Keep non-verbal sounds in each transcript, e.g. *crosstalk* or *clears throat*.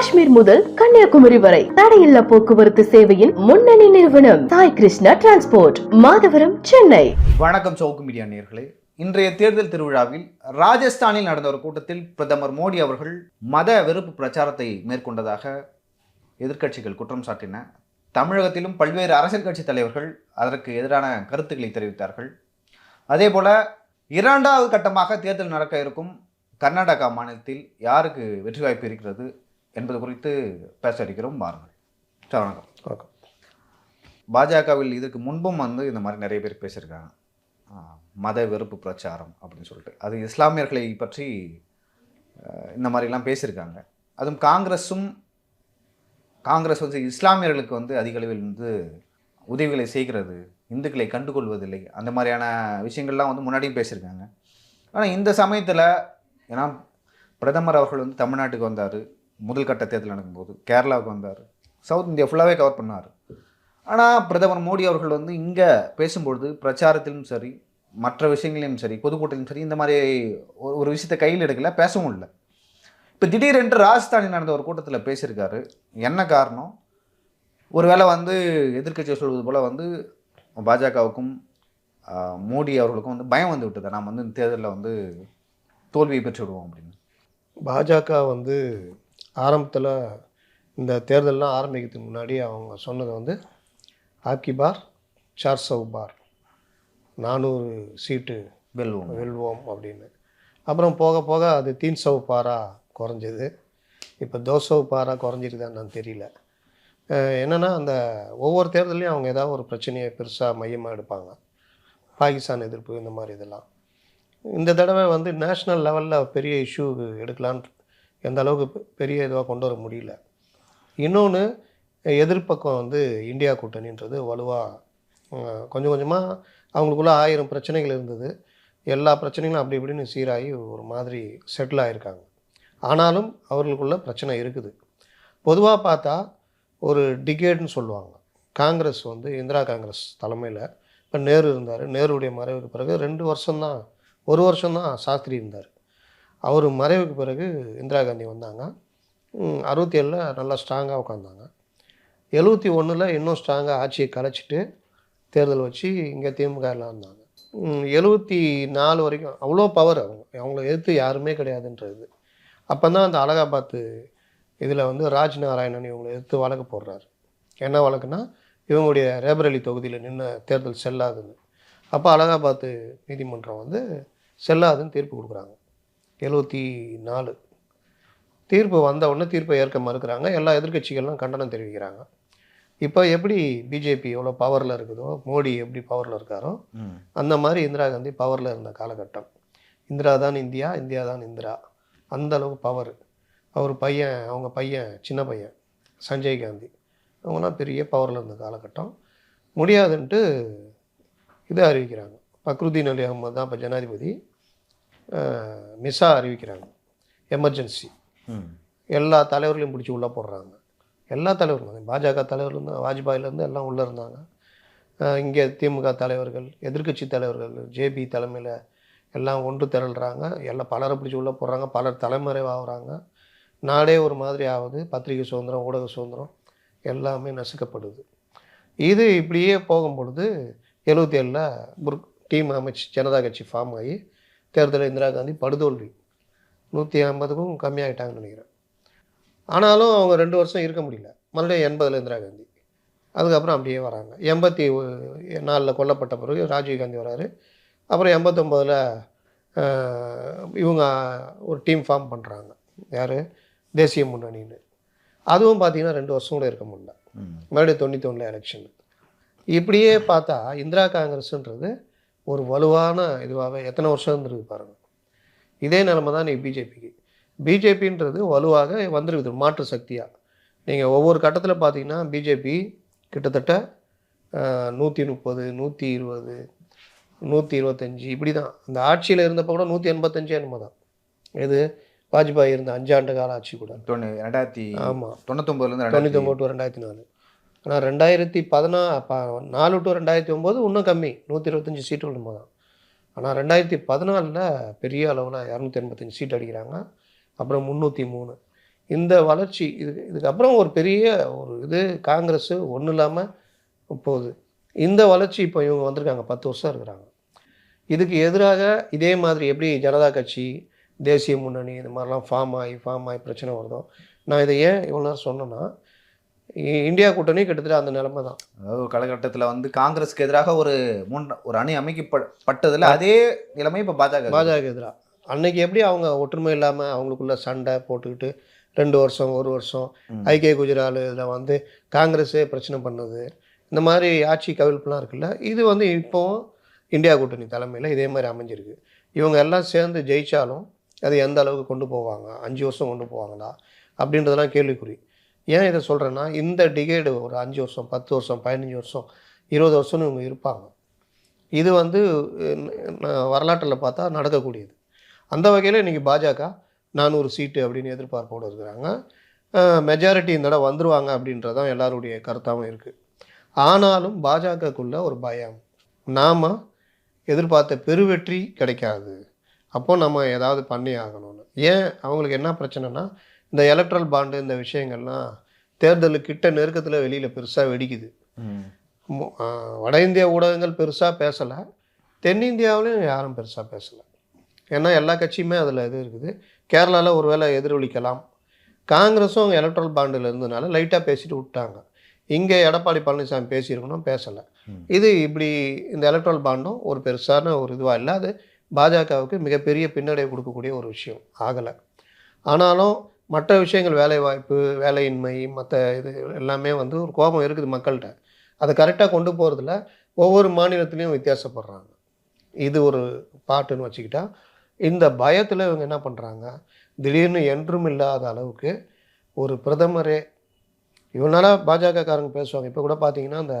காஷ்மீர் முதல் கன்னியாகுமரி வரை தடையில்லா போக்குவரத்து சேவையின் முன்னணி நிறுவனம் சாய் கிருஷ்ணா டிரான்ஸ்போர்ட் மாதவரம் சென்னை. வணக்கம் சவுக்கு மீடியா நேர்களே. இன்றைய தேர்தல் திருவிழாவில் ராஜஸ்தானில் நடந்த ஒரு கூட்டத்தில் பிரதமர் மோடி அவர்கள் மத வெறுப்பு பிரச்சாரத்தை மேற்கொண்டதாக எதிர்க்கட்சிகள் குற்றம் சாட்டின. தமிழகத்திலும் பல்வேறு அரசியல் கட்சி தலைவர்கள் அதற்கு எதிரான கருத்துக்களை தெரிவித்தார்கள். அதே போல இரண்டாவது கட்டமாக தேர்தல் நடக்க இருக்கும் கர்நாடகா மாநிலத்தில் யாருக்கு வெற்றி வாய்ப்பு இருக்கிறது? என்பது குறித்து பேச இருக்கிறோம் வாருங்கள். சார் வணக்கம். வணக்கம். பாஜகவில் இதுக்கு முன்பும் வந்து இந்த மாதிரி நிறைய பேர் பேசியிருக்காங்க. மத வெறுப்பு பிரச்சாரம் அப்படின்னு சொல்லிட்டு. அது இஸ்லாமியர்களை பற்றி இந்த மாதிரிலாம் பேசியிருக்காங்க. அதுவும் காங்கிரஸும் காங்கிரஸ் வந்து இஸ்லாமியர்களுக்கு வந்து அதிக அளவில் வந்து உதவிகளை செய்கிறது இந்துக்களை கண்டுகொள்வதில்லை அந்த மாதிரியான விஷயங்கள்லாம் வந்து முன்னாடியும் பேசியிருக்காங்க. ஆனால் இந்த சமயத்தில் ஏன்னா பிரதமர் அவர்கள் வந்து தமிழ்நாட்டுக்கு வந்தார். முதல் கட்ட தேர்தல் நடக்கும்போது கேரளாவுக்கு வந்தார். சவுத் இந்தியா ஃபுல்லாகவே கவர் பண்ணார். ஆனால் பிரதமர் மோடி அவர்கள் வந்து இங்கே பேசும்பொழுது பிரச்சாரத்திலும் சரி மற்ற விஷயங்களையும் சரி பொதுக்கூட்டத்திலும் சரி இந்த மாதிரி ஒரு ஒரு விஷயத்தை கையில் எடுக்கல பேசவும் இல்லை. இப்போ திடீரென்று ராஜஸ்தானில் நடந்த ஒரு கூட்டத்தில் பேசியிருக்காரு. என்ன காரணம்? ஒருவேளை வந்து எதிர்க்கட்சியை சொல்வது போல் வந்து பாஜகவுக்கும் மோடி அவர்களுக்கும் வந்து பயம் வந்து விட்டது? நாம் வந்து இந்த தேர்தலில் வந்து தோல்வியை பெற்று விடுவோம் அப்படின்னு. பாஜக வந்து ஆரம்பத்தில் இந்த தேர்தல்லாம் ஆரம்பிக்கிறதுக்கு முன்னாடி அவங்க சொன்னது வந்து ஆக்கி பார் சார் சவ் பார். நானூறு சீட்டு வெல்வோம். வெல்வோம் அப்படின்னு. அப்புறம் போக போக அது தீன் சவ் பாரா குறைஞ்சது. இப்போ தோசவ் பாரா குறைஞ்சிருக்குதான்னு நான் தெரியல. என்னன்னா அந்த ஒவ்வொரு தேர்தலையும் அவங்க ஏதாவது ஒரு பிரச்சனையை பெருசாக மையமாக எடுப்பாங்க. பாகிஸ்தான் எதிர்ப்பு இந்த மாதிரி இதெல்லாம். இந்த தடவை வந்து நேஷ்னல் லெவலில் பெரிய இஷ்யூ எடுக்கலான்னு எந்த அளவுக்கு பெரிய இதுவாக கொண்டு வர முடியல. இன்னொன்று எதிர்ப்பக்கம் வந்து இந்தியா கூட்டணின்றது வலுவாக கொஞ்சம் கொஞ்சமாக அவங்களுக்குள்ள ஆயிரம் பிரச்சனைகள் இருந்தது. எல்லா பிரச்சனைகளும் அப்படி இப்படின்னு சீராகி ஒரு மாதிரி செட்டில் ஆகிருக்காங்க ஆனாலும் அவர்களுக்குள்ள பிரச்சனை இருக்குது. பொதுவாக பார்த்தா ஒரு டிகேட்னு சொல்லுவாங்க. காங்கிரஸ் வந்து இந்திரா காங்கிரஸ் தலைமையில் இப்போ நேரு இருந்தார். நேருடைய மறைவுக்கு பிறகு ரெண்டு வருஷம்தான் ஒரு வருஷம்தான் சாஸ்திரி இருந்தார். அவர் மறைவுக்கு பிறகு இந்திரா காந்தி வந்தாங்க. அறுபத்தி ஏழில் நல்லா ஸ்ட்ராங்காக உட்காந்தாங்க எழுபத்தி ஒன்றில் இன்னும் ஸ்ட்ராங்காக ஆட்சியை கலைச்சிட்டு தேர்தல் வச்சு இங்கே திமுக எல்லாம் இருந்தாங்க எழுபத்தி நாலு வரைக்கும் அவ்வளோ பவர் அவங்க. அவங்கள எதிர்த்து யாருமே கிடையாதுன்றது. அப்போ தான் அந்த அலகாபாத்து இதில் வந்து ராஜ் நாராயணன் இவங்களை எதிர்த்து வழக்கு போடுறாரு. என்ன வழக்குன்னா இவங்களுடைய ரேபரேலி தொகுதியில் நின்று தேர்தல் செல்லாதுன்னு. அப்போ அலகாபாத்து நீதிமன்றம் வந்து செல்லாதுன்னு தீர்ப்பு கொடுக்குறாங்க. எழுபத்தி நாலு. தீர்ப்பு வந்த உடனே தீர்ப்பை ஏற்க மறுக்கிறாங்க. எல்லா எதிர்க்கட்சிகள்லாம் கண்டனம் தெரிவிக்கிறாங்க. இப்போ எப்படி பிஜேபி எவ்வளோ பவரில் இருக்குதோ மோடி எப்படி பவரில் இருக்காரோ அந்த மாதிரி இந்திரா காந்தி பவரில் இருந்த காலகட்டம். இந்திரா தான் இந்தியா இந்தியா தான் இந்திரா. அந்த அளவுக்கு பவர் அவர் பையன் அவங்க பையன் சின்ன பையன் சஞ்சய் காந்தி. அவங்களாம் பெரிய பவரில் இருந்த காலகட்டம். முடியாதுன்ட்டு இதை அறிவிக்கிறாங்க. பக்ருதீன் அலி அகமது தான் இப்போ ஜனாதிபதி. மிசா அறிவிக்கிறாங்க. எமர்ஜென்சி எல்லா தலைவர்களையும் பிடிச்சி உள்ளே போடுறாங்க. எல்லா தலைவர்களும் பாஜக தலைவர்லேருந்து வாஜ்பாயிலேருந்து எல்லாம் உள்ளே இருந்தாங்க. இங்கே திமுக தலைவர்கள் எதிர்க்கட்சி தலைவர்கள் ஜேபி தலைமையில் எல்லாம் ஒன்று திரள்றாங்க. எல்லாம் பலரை பிடிச்சி உள்ளே போடுறாங்க. பலர் தலைமறைவாகிறாங்க. நாடே ஒரு மாதிரி ஆகுது. பத்திரிகை சுதந்திரம் ஊடக சுதந்திரம் எல்லாமே நசுக்கப்படுது. இது இப்படியே போகும் பொழுது எழுபத்தி ஏழில் ஒரு டீம் அமைச்சு ஜனதா கட்சி ஃபார்ம் ஆகி தேர்தலில் இந்திரா காந்தி படுதோல்வி. நூற்றி ஐம்பதுக்கும் கம்மியாயிட்டாங்கன்னு நினைக்கிறேன். ஆனாலும் அவங்க ரெண்டு வருஷம் இருக்க முடியல. மறுபடியும் எண்பதில் இந்திரா காந்தி. அதுக்கப்புறம் அப்படியே வராங்க. எண்பத்தி நாலில் கொல்லப்பட்ட பிறகு ராஜீவ் காந்தி வராரு. அப்புறம் எண்பத்தொம்போதில் இவங்க ஒரு டீம் ஃபார்ம் பண்ணுறாங்க யார்? தேசிய முன்னணின்னு. அதுவும் பார்த்தீங்கன்னா ரெண்டு வருஷம் கூட இருக்க முடியல. மறுபடியும் தொண்ணூற்றி ஒன்றில் எலெக்ஷன் இப்படியே பார்த்தா இந்திரா காங்கிரஸ்ன்றது ஒரு வலுவான இதுவாகவே எத்தனை வருஷம் இருந்திருக்கு பாருங்க. இதே நிலைமை தான் நீ பிஜேபிக்கு பிஜேபின்றது வலுவாக வந்துருக்குது மாற்று சக்தியாக நீங்கள் ஒவ்வொரு கட்டத்தில் பார்த்தீங்கன்னா பிஜேபி கிட்டத்தட்ட நூற்றி முப்பது நூற்றி இருபது நூற்றி இருபத்தஞ்சி இப்படி தான் அந்த ஆட்சியில் இருந்தப்போ கூட நூற்றி எண்பத்தஞ்சு என்னமோ தான். இது வாஜ்பாய் இருந்த அஞ்சாண்டு கால ஆட்சி கூட. ரெண்டாயிரத்தி ஆமாம் தொண்ணூத்தொம்பதுலேருந்து ஒம்பது டு ரெண்டாயிரத்தி நாலு. ஆனால் ரெண்டாயிரத்தி பதினா நாலு டு ரெண்டாயிரத்தி ஒம்பது இன்னும் கம்மி. நூற்றி இருபத்தஞ்சி சீட்டு விழும்போது. தான் ஆனால் ரெண்டாயிரத்தி பதினாலில் பெரிய அளவில் இரநூத்தி எண்பத்தஞ்சு சீட் அடிக்கிறாங்க. அப்புறம் முந்நூற்றி மூணு. இந்த வளர்ச்சி இதுக்கு இதுக்கப்புறம் ஒரு பெரிய ஒரு இது காங்கிரஸ் ஒன்றும் இல்லாமல் போகுது. இந்த வளர்ச்சி இப்போ இவங்க வந்திருக்காங்க. பத்து வருஷம் இருக்கிறாங்க. இதுக்கு எதிராக இதே மாதிரி எப்படி ஜனதா கட்சி தேசிய முன்னணி இந்த மாதிரிலாம் ஃபார்ம் ஆகி ஃபார்ம் ஆகி பிரச்சனை வருதோ? நான் இதை ஏன் இவ்வளோ நேரம் சொன்னேன்னா இந்தியா கூட்டணி கிட்டத்தட்ட அந்த நிலைமை தான். அதாவது ஒரு காலகட்டத்தில் வந்து காங்கிரஸ்க்கு எதிராக ஒரு முன் ஒரு அணி அமைக்கப்பட்டதில் அதே நிலைமை இப்போ பாஜக பாஜக எதிராக அன்னைக்கு எப்படி அவங்க ஒற்றுமை இல்லாமல் அவங்களுக்குள்ள சண்டை போட்டுக்கிட்டு ரெண்டு வருஷம் ஒரு வருஷம். ஐக்கிய குஜரால் இதில் வந்து காங்கிரஸே பிரச்சனை பண்ணுது. இந்த மாதிரி ஆட்சி கவிழ்ப்புலாம் இருக்குல்ல இது வந்து இப்போ இந்தியா கூட்டணி தலைமையில் இதே மாதிரி அமைஞ்சிருக்கு. இவங்க எல்லாம் சேர்ந்து ஜெயிச்சாலும் அது எந்த அளவுக்கு கொண்டு போவாங்க? அஞ்சு வருஷம் கொண்டு போவாங்களா? அப்படின்றதெல்லாம் கேள்விக்குறி. ஏன் இதை சொல்கிறேன்னா இந்த டிகேடு ஒரு அஞ்சு வருஷம் பத்து வருஷம் பதினஞ்சு வருஷம் இருபது வருஷம்னு இவங்க இருப்பாங்க. இது வந்து வரலாற்றில் பார்த்தா நடக்கக்கூடியது. அந்த வகையில் இன்றைக்கி பாஜக நானூறு சீட்டு அப்படின்னு எதிர்பார்ப்போடு இருக்கிறாங்க. மெஜாரிட்டி இந்த தடவை வந்துருவாங்க அப்படின்றதான் எல்லாருடைய கருத்தாகவும் இருக்குது ஆனாலும் பாஜகக்குள்ளே ஒரு பயம். நாம் எதிர்பார்த்த பெருவெற்றி கிடைக்காது. அப்போ நம்ம ஏதாவது பண்ணி ஆகணும்னு. ஏன்? அவங்களுக்கு என்ன பிரச்சனைனா இந்த எலக்ட்ரல் பாண்டு இந்த விஷயங்கள்லாம் தேர்தலுக்கு கிட்ட நெருக்கத்தில் வெளியில் பெருசாக வெடிக்குது. வட இந்திய ஊடகங்கள் பெருசாக பேசலை. தென்னிந்தியாவிலையும் யாரும் பெருசாக பேசலை. ஏன்னா எல்லா கட்சியுமே அதில் இது இருக்குது. கேரளாவில் ஒருவேளை எதிரொலிக்கலாம். காங்கிரஸும் எலக்ட்ரல் பாண்டில் இருந்ததுனால லைட்டாக பேசிட்டு விட்டாங்க. இங்கே எடப்பாடி பழனிசாமி பேசியிருக்கணும் பேசலை. இது இப்படி இந்த எலக்ட்ரல் பாண்டும் ஒரு பெருசான ஒரு இதுவாக இல்லை. அது பாஜகவுக்கு மிகப்பெரிய பின்னடைவு கொடுக்கக்கூடிய ஒரு விஷயம். ஆகலை. ஆனாலும் மற்ற விஷயங்கள் வேலைவாய்ப்பு வேலையின்மை மற்ற இது எல்லாமே வந்து ஒரு கோபம் இருக்குது மக்கள்கிட்ட. அதை கரெக்டாக கொண்டு போகிறதுல ஒவ்வொரு மாநிலத்துலேயும் வித்தியாசப்படுறாங்க. இது ஒரு பாட்டுன்னு வச்சுக்கிட்டா இந்த பயத்தில் இவங்க என்ன பண்ணுறாங்க திடீர்னு என்றும் இல்லாத அளவுக்கு ஒரு பிரதமரே இவனால பாஜக காரங்க பேசுவாங்க. இப்போ கூட பார்த்தீங்கன்னா அந்த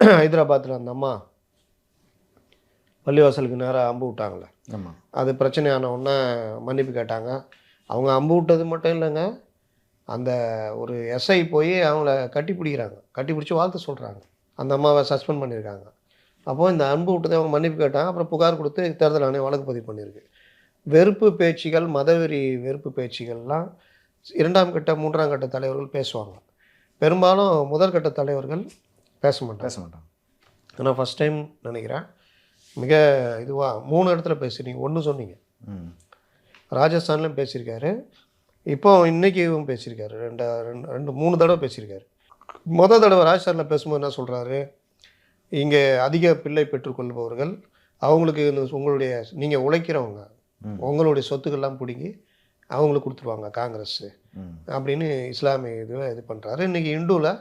*clears throat* ஹைதராபாத்தில் அந்த அம்மா பள்ளிவாசலுக்கு நேராக அம்பு விட்டாங்களே ஆமாம் அது பிரச்சனையான உடனே மன்னிப்பு கேட்டாங்க. அவங்க அம்பு விட்டது மட்டும் இல்லைங்க. அந்த ஒரு எஸ்ஐ போய் அவங்கள கட்டி பிடிக்கிறாங்க. கட்டி பிடிச்சி வாழ்த்து சொல்கிறாங்க அந்த அம்மாவை சஸ்பெண்ட் பண்ணியிருக்காங்க. அப்போது இந்த அன்பு விட்டதை அவங்க மன்னிப்பு கேட்டாங்க. அப்புறம் புகார் கொடுத்து தேர்தல் ஆணையம் வழக்கு பதிவு பண்ணியிருக்கு. வெறுப்பு பேச்சுகள் மதவெறி வெறுப்பு பேச்சுகள்லாம் இரண்டாம் கட்ட மூன்றாம் கட்ட தலைவர்கள் பேசுவாங்க. பெரும்பாலும் முதற்கட்ட தலைவர்கள் பேச மாட்டாங்க. பேச மாட்டான் ஆனால் ஃபஸ்ட் டைம் நினைக்கிறேன். மிக இதுவாக மூணு இடத்துல பேசுறீங்க. ஒன்று சொன்னீங்க. ராஜஸ்தான்லையும் பேசியிருக்காரு. இப்போ இன்னைக்கும் பேசியிருக்காரு. ரெண்டு ரெண்டு ரெண்டு மூணு தடவை பேசியிருக்காரு. மொதல் தடவை ராஜஸ்தானில் பேசும்போது என்ன சொல்கிறாரு இங்கே அதிக பிள்ளை பெற்றுக்கொள்பவர்கள் அவங்களுக்கு உங்களுடைய நீங்கள் உழைக்கிறவங்க. உங்களுடைய சொத்துக்கள்லாம் பிடுங்கி அவங்களுக்கு கொடுத்துருவாங்க காங்கிரஸ். அப்படின்னு இஸ்லாமிய இதுவை இது பண்ணுறாரு இன்றைக்கி இந்துவில்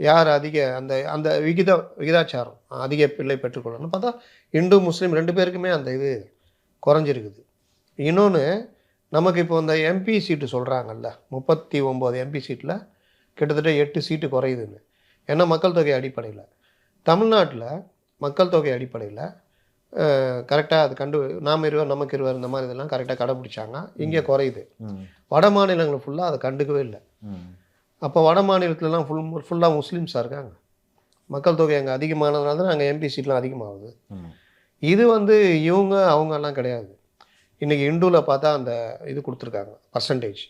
யார் அதிக அந்த அந்த விகித விகிதாச்சாரம் அதிக பிள்ளை பெற்றுக்கொள்ளணும்னு பார்த்தா இந்து முஸ்லீம் ரெண்டு பேருக்குமே அந்த இது குறைஞ்சிருக்குது. இன்னொன்று நமக்கு இப்போ இந்த எம்பி சீட்டு சொல்கிறாங்கல்ல முப்பத்தி ஒம்பது எம்பி சீட்டில் கிட்டத்தட்ட எட்டு சீட்டு குறையுதுன்னு. ஏன்னா மக்கள் தொகை அடிப்படையில். தமிழ்நாட்டில் மக்கள் தொகை அடிப்படையில் கரெக்டாக அது கண்டு நாம் இருவர் நமக்கு இருவர் இந்த மாதிரி இதெல்லாம் கரெக்டாக கடைப்பிடிச்சாங்க. இங்கே குறையுது. வட மாநிலங்கள் ஃபுல்லாக அதை கண்டுக்கவே இல்லை. அப்போ வட மாநிலத்துலலாம் ஃபுல் ஃபுல்லாக முஸ்லீம்ஸாக இருக்காங்க. மக்கள் தொகை அங்கே அதிகமானதுனால தான் அங்கே எம்பி சீட்லாம் அதிகமாகுது. இது வந்து இவங்க அவங்கெல்லாம் கிடையாது. இன்றைக்கி இந்துவில் பார்த்தா அந்த இது கொடுத்துருக்காங்க பர்சன்டேஜ்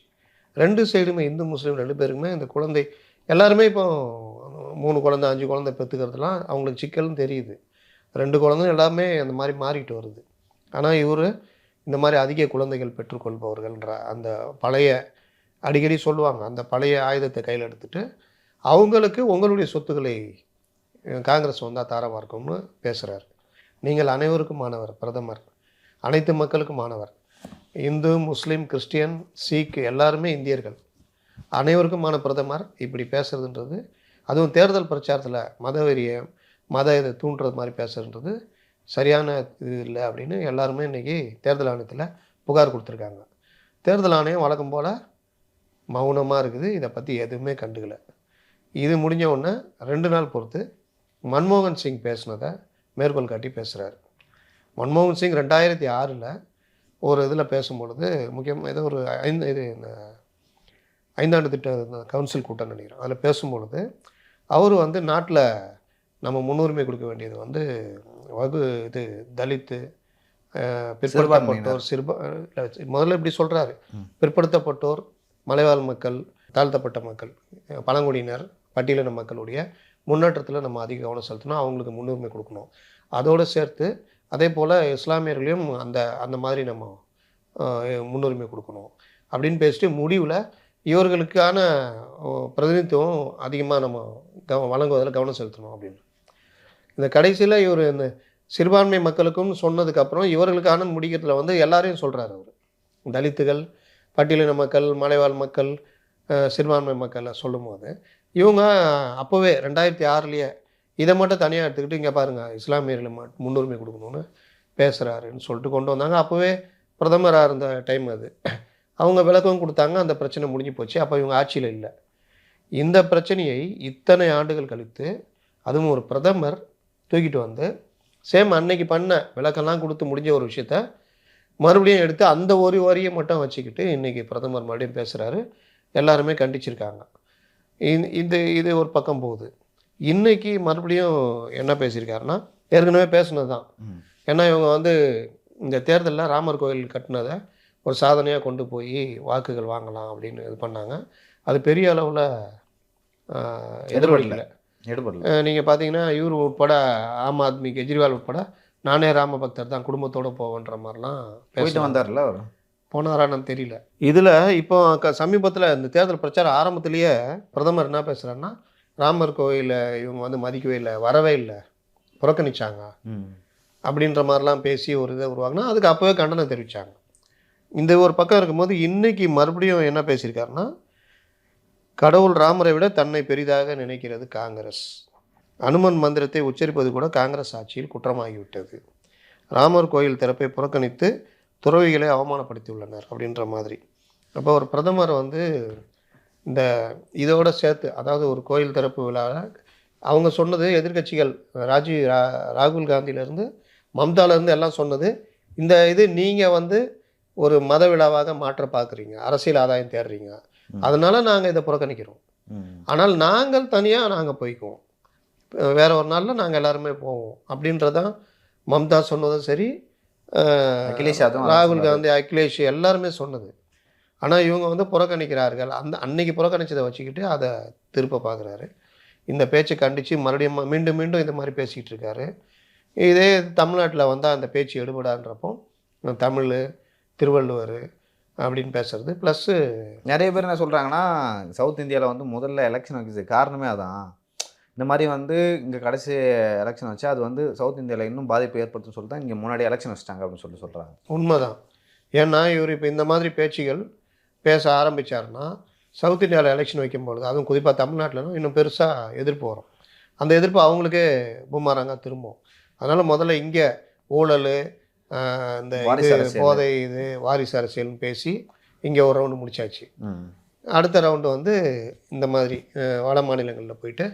ரெண்டு சைடுமே இந்து முஸ்லீம் ரெண்டு பேருக்குமே இந்த குழந்தை எல்லாருமே இப்போ மூணு குழந்தை அஞ்சு குழந்தை பெற்றுக்கிறதுலாம் அவங்களுக்கு சிக்கல்னு தெரியுது. ரெண்டு குழந்தையும் எல்லாமே அந்த மாதிரி மாறிட்டு வருது. ஆனால் இவர் இந்த மாதிரி அதிக குழந்தைகள் பெற்றுக்கொள்பவர்கள்ன்ற அந்த பழைய அடிக்கடி சொல்லுவாங்க அந்த பழைய ஆயுதத்தை கையில் எடுத்துட்டு அவங்களுக்கு உங்களுடைய சொத்துக்களை காங்கிரஸ் வந்தால் தாரமாக இருக்கும்னு பேசுகிறார் நீங்கள் அனைவருக்கும் மாணவர் பிரதமர் அனைத்து மக்களுக்கும் மாணவர். இந்து முஸ்லீம் கிறிஸ்டியன் சீக் எல்லாருமே இந்தியர்கள். அனைவருக்குமான பிரதமர் இப்படி பேசுகிறதுன்றது அதுவும் தேர்தல் பிரச்சாரத்தில் மதவெறியை மத இதை தூண்டுறது மாதிரி பேசுகிறன்றது சரியான இது இல்லை அப்படின்னு எல்லாருமே இன்றைக்கி தேர்தல் ஆணையத்தில் புகார் கொடுத்துருக்காங்க. தேர்தல் ஆணையம் வழக்கம் போல் மௌனமாக இருக்குது இதை பற்றி எதுவுமே கண்டுக்கல. இது முடிஞ்ச உடனே ரெண்டு நாள் பொறுத்து மன்மோகன் சிங் பேசுனதை மேற்கோள் காட்டி பேசுகிறாரு மன்மோகன் சிங் ரெண்டாயிரத்தி ஆறில் ஒரு இதில் பேசும்பொழுது முக்கியம் ஏதோ ஒரு ஐந்து இது இந்த ஐந்தாண்டு திட்ட கவுன்சில் கூட்டம் நினைக்கிறேன். அதில் பேசும்பொழுது அவர் வந்து நாட்டில் நம்ம முன்னுரிமை கொடுக்க வேண்டியது வந்து வகு இது தலித்து பிற்படுத்தப்பட்டோர் சிறுப முதல்ல இப்படி சொல்கிறாரு. பிற்படுத்தப்பட்டோர் மலைவாழ் மக்கள் தாழ்த்தப்பட்ட மக்கள் பழங்குடியினர் பட்டியலின மக்களுடைய முன்னேற்றத்தில் நம்ம அதிக கவனம் செலுத்தணும் அவங்களுக்கு முன்னுரிமை கொடுக்கணும். அதோடு சேர்த்து அதே போல் இஸ்லாமியர்களையும் அந்த அந்த மாதிரி நம்ம முன்னுரிமை கொடுக்கணும். அப்படின்னு பேசிட்டு முடிவில் இவர்களுக்கான பிரதிநிதித்துவம் அதிகமாக நம்ம கவ வழங்குவதில் கவனம் செலுத்தணும் அப்படின்னு. இந்த கடைசியில் இவர் இந்த சிறுபான்மை மக்களுக்கும் சொன்னதுக்கப்புறம் இவர்களுக்கான முடிக்கிறதுல வந்து எல்லாரையும் சொல்கிறாரு அவர். தலித்துகள் பட்டியலின மக்கள் மலைவாழ் மக்கள் சிறுபான்மை மக்களை சொல்லும்போது இவங்க அப்போவே ரெண்டாயிரத்தி ஆறுலேயே இதை மட்டும் தனியாக எடுத்துக்கிட்டு இங்கே பாருங்கள் இஸ்லாமியர்களை மட்டும் முன்னுரிமை கொடுக்கணும்னு பேசுகிறாருன்னு சொல்லிட்டு கொண்டு வந்தாங்க. அப்போவே பிரதமராக இருந்த டைம் அது. அவங்க விளக்கம் கொடுத்தாங்க அந்த பிரச்சனை முடிஞ்சு போச்சு. அப்போ இவங்க ஆட்சியில் இல்லை. இந்த பிரச்சனையை இத்தனை ஆண்டுகள் கழித்து அதுவும் ஒரு பிரதமர் தூக்கிட்டு வந்து சேம் அன்னைக்கு பண்ண விளக்கெல்லாம் கொடுத்து முடிஞ்ச ஒரு விஷயத்த மறுபடியும் எடுத்து அந்த ஒரு வரியை மட்டும் வச்சுக்கிட்டு இன்றைக்கி பிரதமர் மறுபடியும் பேசுகிறாரு எல்லாருமே கண்டிச்சிருக்காங்க. இந்த- இது இது ஒரு பக்கம் போகுது. இன்னைக்கு மறுபடியும் என்ன பேசியிருக்காருன்னா ஏற்கனவே பேசுனது தான். ஏன்னா இவங்க வந்து இந்த தேர்தலில் ராமர் கோயில் கட்டினதை ஒரு சாதனையாக கொண்டு போய் வாக்குகள் வாங்கலாம் அப்படின்னு இது பண்ணாங்க. அது பெரிய அளவில் எதிர்வடிக்கல எடுபடல நீங்கள் பார்த்தீங்கன்னா இவர் உட்பட ஆம் ஆத்மி கெஜ்ரிவால் உட்பட நானே ராம பக்தர் தான் குடும்பத்தோடு போவேன்ற மாதிரிலாம் போயிட்டு. வந்தார்ல அவர்? போனாரான்னு தெரியல. இதில் இப்போ க சமீபத்தில் இந்த தேர்தல் பிரச்சாரம் ஆரம்பத்திலேயே பிரதமர் என்ன பேசுகிறாருன்னா ராமர் கோயிலை இவங்க வந்து மதிக்கவே இல்லை வரவே இல்லை புறக்கணிச்சாங்க. அப்படின்ற மாதிரிலாம் பேசி ஒரு இதை உருவாங்கினா அதுக்கு அப்போவே கண்டனம் தெரிவித்தாங்க இந்த ஒரு பக்கம் இருக்கும்போது இன்னைக்கு மறுபடியும் என்ன பேசியிருக்காருன்னா கடவுள் ராமரை விட தன்னை பெரிதாக நினைக்கிறது காங்கிரஸ். அனுமன் மந்திரத்தை உச்சரிப்பது கூட காங்கிரஸ் ஆட்சியில் குற்றமாகிவிட்டது. ராமர் கோயில் திறப்பை புறக்கணித்து துறவிகளை அவமானப்படுத்தியுள்ளனர் அப்படின்ற மாதிரி. அப்போ ஒரு பிரதமர் வந்து இந்த இதோட சேர்த்து அதாவது ஒரு கோயில் திறப்பு விழாவில் அவங்க சொன்னது எதிர்க்கட்சிகள் ராஜீவ் ரா ராகுல் காந்தியிலேருந்து மம்தாலேருந்து எல்லாம் சொன்னது இந்த இது நீங்கள் வந்து ஒரு மத விழாவாக மாற்ற பார்க்குறீங்க அரசியல் ஆதாயம் தேடுறீங்க. அதனால நாங்கள் இதை புறக்கணிக்கிறோம். ஆனால் நாங்கள் தனியாக நாங்கள் போய்க்குவோம். வேற ஒரு நாளில் நாங்கள் எல்லாருமே போவோம். அப்படின்றதான் மம்தா சொன்னதும் சரி அகிலேஷ் ராகுல். காந்தி அகிலேஷ் எல்லாருமே சொன்னது. ஆனால் இவங்க வந்து புறக்கணிக்கிறார்கள். அந்த அன்னைக்கு புறக்கணிச்சதை வச்சுக்கிட்டு அதை திருப்ப பார்க்குறாரு இந்த பேச்சை கண்டித்து மறுபடியும் மீண்டும் மீண்டும் இந்த மாதிரி பேசிக்கிட்டு இருக்காரு. இதே தமிழ்நாட்டில் வந்தால் அந்த பேச்சு எடுபடான்றப்போ தமிழ் திருவள்ளுவர் அப்படின்னு பேசுறது. ப்ளஸ்ஸு நிறைய பேர் என்ன சொல்கிறாங்கன்னா சவுத் இந்தியாவில் வந்து முதல்ல எலெக்ஷன் வைக்கிறது காரணமே அதான். இந்த மாதிரி வந்து இங்கே கடைசி எலெக்ஷன் வச்சா அது வந்து சவுத் இந்தியாவில் இன்னும் பாதிப்பு ஏற்படுத்தும் சொல்லிட்டு தான் இங்கே முன்னாடி எலெக்ஷன் வச்சிட்டாங்க அப்படின்னு சொல்லி சொல்கிறாங்க உண்மைதான். ஏன்னா இவர் இப்போ இந்த மாதிரி பேச்சுகள் பேச ஆரம்பிச்சாருன்னா சவுத் இந்தியாவில் எலெக்ஷன் வைக்கும்பொழுது அதுவும் குறிப்பாக தமிழ்நாட்டிலனா இன்னும் பெருசாக எதிர்ப்பு வரும். அந்த எதிர்ப்பு அவங்களுக்கே பூமாராங்க திரும்பும். அதனால் முதல்ல இங்கே ஊழல் இந்த. போதை இது வாரிசு அரசியல்னு பேசி இங்கே ஒரு ரவுண்டு முடிச்சாச்சு. அடுத்த ரவுண்டு வந்து இந்த மாதிரி வட மாநிலங்களில் போயிட்டு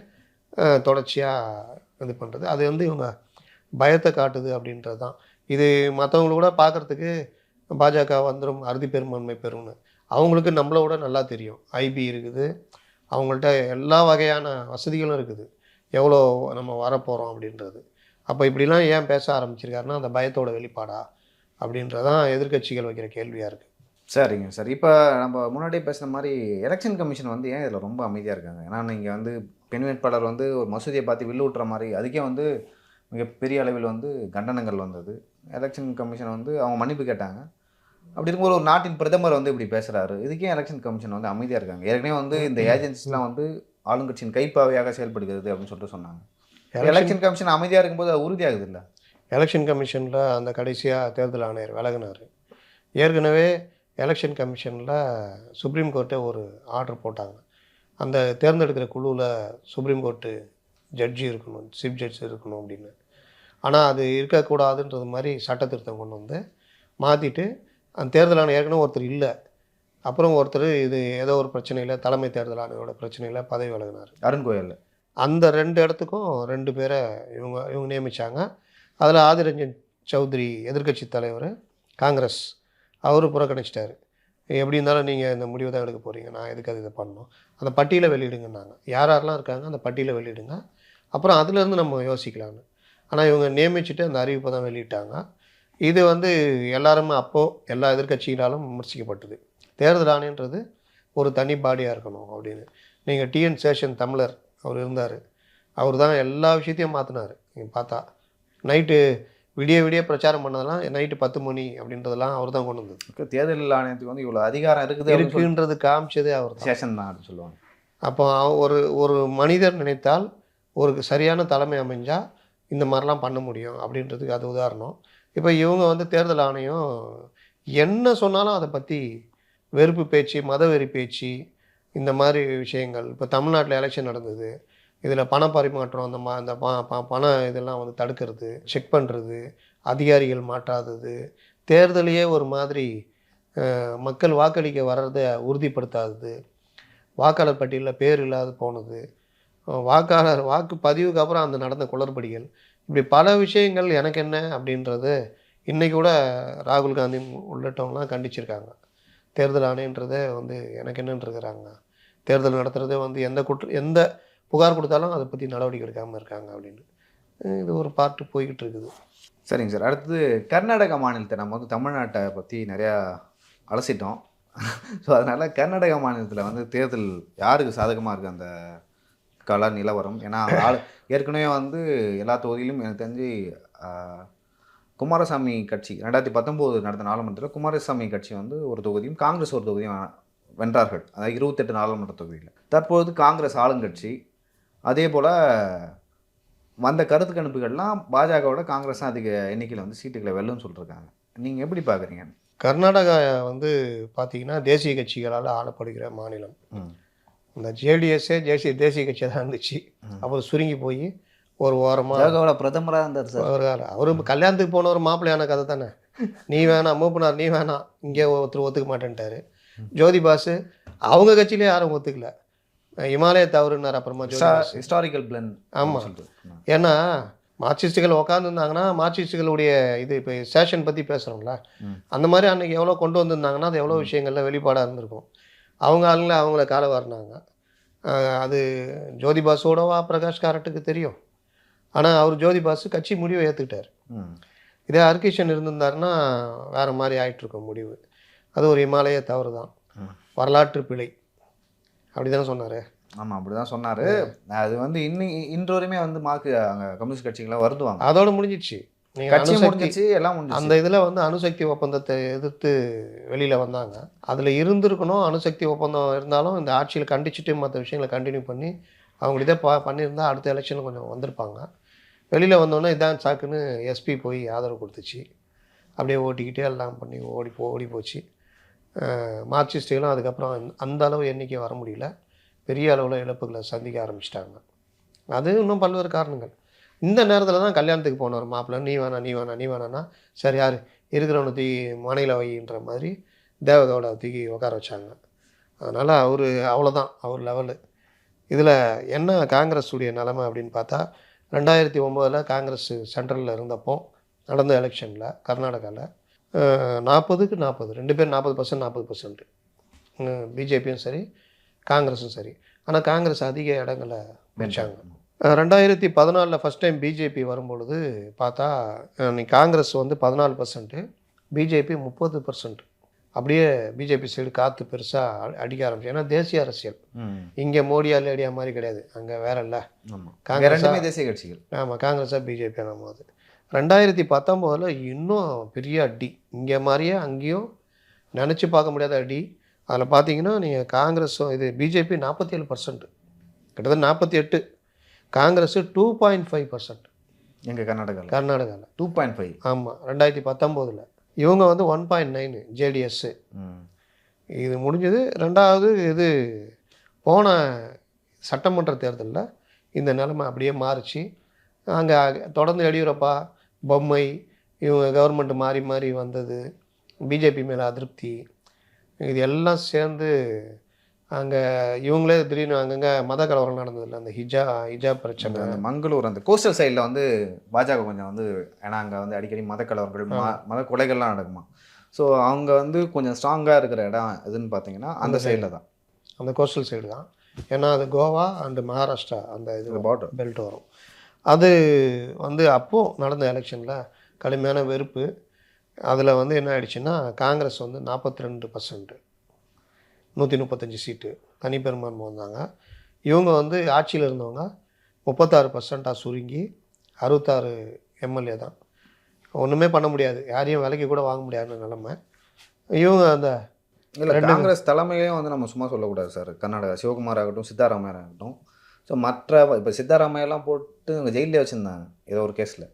தொடர்ச்சியாக இது பண்ணுறது அது வந்து இவங்க பயத்தை காட்டுது அப்படின்றது தான் இது மற்றவங்கள கூட பார்க்குறதுக்கு பாஜக வந்துடும் அறுதி பெரும்பான்மை பெறும்னு. அவங்களுக்கு நம்மளை விட நல்லா தெரியும். ஐபி இருக்குது. அவங்கள்ட்ட எல்லா வகையான வசதிகளும் இருக்குது. எவ்வளோ நம்ம வரப்போகிறோம் அப்படின்றது. அப்போ இப்படிலாம் ஏன் பேச ஆரம்பிச்சிருக்காருன்னா அந்த பயத்தோட வெளிப்பாடா அப்படின்றதான் எதிர்க்கட்சிகள் வைக்கிற கேள்வியாக இருக்குது சரிங்க சார். இப்போ நம்ம முன்னாடியே பேசுன மாதிரி எலெக்ஷன் கமிஷன் வந்து ஏன் இதில் ரொம்ப அமைதியாக இருக்காங்க? ஏன்னா நீங்கள் வந்து பெண் வேட்பாளர் வந்து ஒரு மசூதியை பார்த்து வில்லு விட்டுற மாதிரி அதுக்கே வந்து மிகப்பெரிய அளவில் வந்து கண்டனங்கள் வந்தது. எலெக்ஷன் கமிஷன் வந்து அவங்க மன்னிப்பு கேட்டாங்க. அப்படி இருக்கும்போது ஒரு நாட்டின் பிரதமர் வந்து இப்படி பேசுகிறாரு இதுக்கே எலெக்ஷன் கமிஷன் வந்து அமைதியாக இருக்காங்க. ஏற்கனவே வந்து இந்த ஏஜென்சிஸ்லாம் வந்து ஆளுங்கட்சியின் கைப்பாவையாக செயல்படுகிறது அப்படின்னு சொல்லிட்டு சொன்னாங்க. எலெக்ஷன் கமிஷன் அமைதியாக இருக்கும்போது அது உறுதியாகுது இல்லை? எலெக்ஷன் கமிஷனில் அந்த கடைசியாக தேர்தல் ஆணையர் விலகினார். ஏற்கனவே எலெக்ஷன் கமிஷனில் சுப்ரீம் கோர்ட்டை ஒரு ஆர்டர் போட்டாங்க. அந்த தேர்ந்தெடுக்கிற குழுவில் சுப்ரீம் கோர்ட்டு ஜட்ஜி இருக்கணும் சீஃப் ஜட்ஜ் இருக்கணும் அப்படின்னு. ஆனால் அது இருக்கக்கூடாதுன்றது மாதிரி சட்ட திருத்தம் கொண்டு வந்து மாற்றிட்டு அந்த தேர்தல் ஆணையம் ஏற்கனவே ஒருத்தர் இல்லை. அப்புறம் ஒருத்தர் இது ஏதோ ஒரு பிரச்சனையில் தலைமை தேர்தல் ஆணையோட பிரச்சனையில் பதவி விலகினார். அருண் கோயல். அந்த ரெண்டு இடத்துக்கும் ரெண்டு பேரை இவங்க இவங்க நியமித்தாங்க அதில் ஆதிரஞ்சன் சௌத்ரி எதிர்க்கட்சி தலைவர் காங்கிரஸ் அவரு புறக்கணிச்சிட்டாரு. எப்படி இருந்தாலும் நீங்கள் இந்த முடிவை தான் எடுக்க போகிறீங்க நான் எதுக்கு அது இதை பண்ணணும்? அந்த பட்டியலை வெளியிடுங்கன்னாங்க. யார் யாரெல்லாம் இருக்காங்க அந்த பட்டியலை வெளியிடுங்க. அப்புறம் அதுலேருந்து நம்ம யோசிக்கலாம்னு. ஆனால் இவங்க நியமிச்சுட்டு அந்த அறிவிப்பை தான் வெளியிட்டாங்க. இது வந்து எல்லாருமே அப்போது எல்லா எதிர்க்கட்சிகளாலும் விமர்சிக்கப்பட்டது. தேர்தல் ஆணையன்றது ஒரு தனி பாடியாக இருக்கணும் அப்படின்னு. நீங்கள் டிஎன் சேஷன் தமிழர் அவர் இருந்தார். அவர் தான் எல்லா விஷயத்தையும் மாற்றினார் நீங்கள் பார்த்தா. நைட்டு விடிய விடிய பிரச்சாரம் பண்ணதெல்லாம் நைட்டு பத்து மணி அப்படின்றதெல்லாம் அவர் தான் கொண்டு வந்தது. தேர்தல் ஆணையத்துக்கு வந்து இவ்வளோ அதிகாரம் இருக்குது இருக்குன்றது காமிச்சதே அவர் சேஷன் தான் அப்படின்னு சொல்லுவாங்க. அப்போ ஒரு ஒரு மனிதர் நினைத்தால் ஒரு சரியான தலைமை அமைஞ்சால் இந்த மாதிரிலாம் பண்ண முடியும் அப்படின்றதுக்கு அது உதாரணம். இப்போ இவங்க வந்து தேர்தல் ஆணையம் என்ன சொன்னாலும் அதை பற்றி வெறுப்பு பேச்சு மதவெறி பேச்சு இந்த மாதிரி விஷயங்கள். இப்போ தமிழ்நாட்டில் எலெக்ஷன் நடந்தது. இதில் பண பரிமாற்றம் அந்த மா அந்த ப ப- பண இதெல்லாம் வந்து தடுக்கிறது செக் பண்ணுறது அதிகாரிகள் மாற்றாதது. தேர்தலையே ஒரு மாதிரி மக்கள் வாக்களிக்க வர்றதை உறுதிப்படுத்தாதது. வாக்காளர் பட்டியலில் பேர் இல்லாது போனது. வாக்காளர் வாக்கு பதிவுக்கு அப்புறம் அந்த நடந்த குளறுபடிகள். இப்படி பல விஷயங்கள் எனக்கு என்ன அப்படின்றது இன்றைக்கி கூட ராகுல் காந்தி உள்ளிட்டவங்களாம் கண்டிச்சிருக்காங்க. தேர்தல் ஆணையன்றதே வந்து எனக்கு என்னன்னு இருக்கிறாங்க தேர்தல் நடத்துகிறதே வந்து எந்த குற்ற எந்த புகார் கொடுத்தாலும் அதை பற்றி நடவடிக்கை எடுக்காமல் இருக்காங்க அப்படின்னு. இது ஒரு பார்ட்டு போய்கிட்டு இருக்குது. சரிங்க சார். அடுத்தது கர்நாடக மாநிலத்தை நம்ம வந்து தமிழ்நாட்டை பற்றி நிறையா அலசிட்டோம். *laughs* ஸோ அதனால் கர்நாடக மாநிலத்தில் வந்து தேர்தல் யாருக்கு சாதகமாக இருக்குது அந்த கல நிலவரம். ஏன்னா ஆள் ஏற்கனவே வந்து எல்லா தொகுதியிலும் எனக்கு தெரிஞ்சு குமாரசாமி கட்சி ரெண்டாயிரத்தி பத்தொம்போது நடந்த நாடாளுமன்றத்தில் குமாரசாமி கட்சி வந்து ஒரு தொகுதியும் காங்கிரஸ் ஒரு தொகுதியும் வென்றார்கள். அதாவது இருபத்தெட்டு நாடாளுமன்ற தொகுதியில். தற்பொழுது காங்கிரஸ் ஆளுங்கட்சி அதே போல் வந்த கருத்து கணிப்புகள்லாம் பாஜகவோட காங்கிரஸ் தான் அதிக எண்ணிக்கையில் வந்து சீட்டுகளை வெல்லும்னு சொல்லியிருக்காங்க நீங்கள் எப்படி பார்க்குறீங்க கர்நாடகா வந்து பார்த்தீங்கன்னா தேசிய கட்சிகளால் ஆளப்படுகிற மாநிலம். இந்த ஜேடிஎஸ்ஸே தேசிய தேசிய கட்சியாக தான் இருந்துச்சு. அப்புறம் சுருங்கி போய் ஒரு ஓரமாக பிரதமராக இருந்தார் சார். அவர் அவரு கல்யாணத்துக்கு போனவர் மாப்பிள்ளையான கதை தானே. நீ வேணாம் மூப்பனார் நீ வேணாம் இங்கே ஒருத்தர் ஒத்துக்க மாட்டேன்ட்டாரு. ஜோதி பாசு அவங்க கட்சியிலே யாரும் ஒத்துக்கல. இமாலய தவறுனார் அப்புறமா ஹிஸ்டாரிக்கல் பிளன் ஆமா. ஏன்னா மார்க்சிஸ்டுகள் உட்காந்துருந்தாங்கன்னா மார்க்சிஸ்டுகளுடைய இது இப்போ சேஷன் பற்றி பேசுகிறோம்ல. அந்த மாதிரி அன்னைக்கு எவ்வளோ கொண்டு வந்திருந்தாங்கன்னா அது எவ்வளோ விஷயங்கள்ல வெளிப்பாடாக இருந்திருக்கும். அவங்க ஆளுங்கள அவங்கள கால வரனாங்க அது ஜோதி பாசுவோடவா பிரகாஷ் காரட்டுக்கு தெரியும். ஆனால் அவர் ஜோதி பாசு கட்சி முடிவை ஏற்றுக்கிட்டார் இதே ஹர்கிஷன் இருந்திருந்தாருன்னா வேறு மாதிரி ஆயிட்டிருக்கும் முடிவு. அது ஒரு இமாலய தவறு தான். வரலாற்று பிழை. அப்படி தானே சொன்னார்? ஆமாம் அப்படி தான் சொன்னார். அது வந்து இன்னி இன்று வரையுமே வந்து மார்க்கு அங்கே கம்யூனிஸ்ட் கட்சிகளாக வருதுவாங்க அதோட முடிஞ்சிடுச்சு. கட்சி முடிஞ்சிச்சு எல்லாம் அந்த இதில் வந்து அணுசக்தி ஒப்பந்தத்தை எதிர்த்து வெளியில் வந்தாங்க. அதில் இருந்திருக்கணும் அணுசக்தி ஒப்பந்தம் இருந்தாலும் இந்த ஆட்சியில் கண்டிச்சுட்டு மற்ற விஷயங்களை கண்டினியூ பண்ணி அவங்க இதை பா பண்ணியிருந்தா அடுத்த எலெக்ஷனில் கொஞ்சம் வந்திருப்பாங்க. வெளியில் வந்தோன்னே இதான் சாக்குன்னு எஸ்பி போய் ஆதரவு கொடுத்துச்சு. அப்படியே ஓட்டிக்கிட்டே எல்லாம் பண்ணி ஓடி போ ஓடி போச்சு. மார்க்சிஸ்டுகளும் அதுக்கப்புறம் அந்த அளவு எண்ணிக்கை வர முடியல. பெரிய அளவில் இழப்புகளை சந்திக்க ஆரம்பிச்சிட்டாங்க. அது இன்னும் பல்வேறு காரணங்கள். இந்த நேரத்தில் தான் கல்யாணத்துக்கு போனவர் மாப்பிள்ளை நீ வேணாம் நீ வேணாம் நீ வேணான்னா சரி யார்? இருக்கிறவனை தூக்கி மனையில் வைன்ற மாதிரி தேவகவுடா தூக்கி உட்கார வச்சாங்க. அதனால் அவர் அவ்வளோதான் அவர் லெவலு இதில் என்ன காங்கிரஸுடைய நிலைமை அப்படின்னு பார்த்தா ரெண்டாயிரத்தி ஒம்போதில் காங்கிரஸ் சென்ட்ரலில் இருந்தப்போ நடந்த எலெக்ஷனில் கர்நாடகாவில் நாற்பதுக்கு நாற்பது ரெண்டு பேர் நாற்பது பர்சன்ட் நாற்பது பர்சன்ட் பிஜேபியும் சரி காங்கிரஸும் சரி. ஆனால் காங்கிரஸ் அதிக இடங்களை வச்சாங்க. ரெண்டாயிரத்தி பதினாலில் ஃபஸ்ட் டைம் பிஜேபி வரும்பொழுது பார்த்தா நீ காங்கிரஸ் வந்து பதினாலு பர்சன்ட்டு பிஜேபி முப்பது பர்சன்ட் அப்படியே பிஜேபி சைடு காற்று பெருசாக அடிக்க ஆரம்பிச்சு. ஏன்னா தேசிய அரசியல். இங்கே மோடியா லேடியா மாதிரி கிடையாது. அங்கே வேற இல்லை. ஆமாம் காங்கிரஸா- தேசிய கட்சிகள். ஆமாம் காங்கிரஸாக பிஜேபி போது. ரெண்டாயிரத்தி பத்தொம்போதில் இன்னும் பெரிய அடி. இங்கே மாதிரியே அங்கேயும் நினச்சி பார்க்க முடியாத அடி. அதில் பார்த்தீங்கன்னா நீங்கள் காங்கிரஸும் இது பிஜேபி நாற்பத்தி ஏழு பர்சன்ட் கிட்டத்தட்ட நாற்பத்தி எட்டு Congress two point five percent எங்கள் கர்நாடகாவில் கர்நாடகாவில் டூ பாயிண்ட் ஃபைவ் ஆமாம் ரெண்டாயிரத்தி பத்தொம்போதில். இவங்க வந்து ஒன் பாயிண்ட் நைனு ஜேடிஎஸ்ஸு இது முடிஞ்சது. ரெண்டாவது இது போன சட்டமன்ற தேர்தலில் இந்த நிலைமை அப்படியே மாறுச்சு. அங்கே தொடர்ந்து எடியூரப்பா பொம்மை இவங்க கவர்மெண்ட் மாறி மாறி வந்தது. பிஜேபி மேலே அதிருப்தி. இது எல்லாம் சேர்ந்து அங்கே இவங்களே திடீர்னு அங்கங்கே மத கலவரம் நடந்ததில்ல அந்த ஹிஜா ஹிஜாப் பிரச்சனை. அந்த மங்களூர் அந்த கோஸ்டல் சைடில் வந்து பாஜக கொஞ்சம் வந்து ஏன்னா அங்கே வந்து அடிக்கடி மத கலவரங்கள் மத கொலைகள்லாம் நடக்குமா. ஸோ அவங்க வந்து கொஞ்சம் ஸ்ட்ராங்காக இருக்கிற இடம் எதுன்னு பார்த்தீங்கன்னா அந்த சைடில் தான். அந்த கோஸ்டல் சைடு தான். ஏன்னா அது கோவா அண்டு மகாராஷ்டிரா அந்த இது பார்டர் பெல்ட் வரும். அது வந்து அப்போது நடந்த எலெக்ஷனில் கடுமையான வெறுப்பு. அதில் வந்து என்ன ஆயிடுச்சுன்னா காங்கிரஸ் வந்து நாற்பத்தி ரெண்டு பர்சன்ட் நூற்றி முப்பத்தஞ்சு சீட்டு. தனி பெரும்பான்மை வந்தாங்க. இவங்க வந்து ஆட்சியில் இருந்தவங்க முப்பத்தாறு பர்சண்ட்டாக சுருங்கி அறுபத்தாறு எம்எல்ஏ தான். ஒன்றுமே பண்ண முடியாது. யாரையும் விலைக்கு கூட வாங்க முடியாதுன்னு நிலமை. இவங்க அந்த இல்லை காங்கிரஸ் தலைமையிலையும் வந்து நம்ம சும்மா சொல்லக்கூடாது சார். கர்நாடகா சிவகுமார் ஆகட்டும் சித்தாராமையா ஆகட்டும். ஸோ மற்ற இப்போ சித்தாராமையெல்லாம் போட்டு இவங்க ஜெயிலே வச்சுருந்தாங்க ஏதோ ஒரு கேஸில்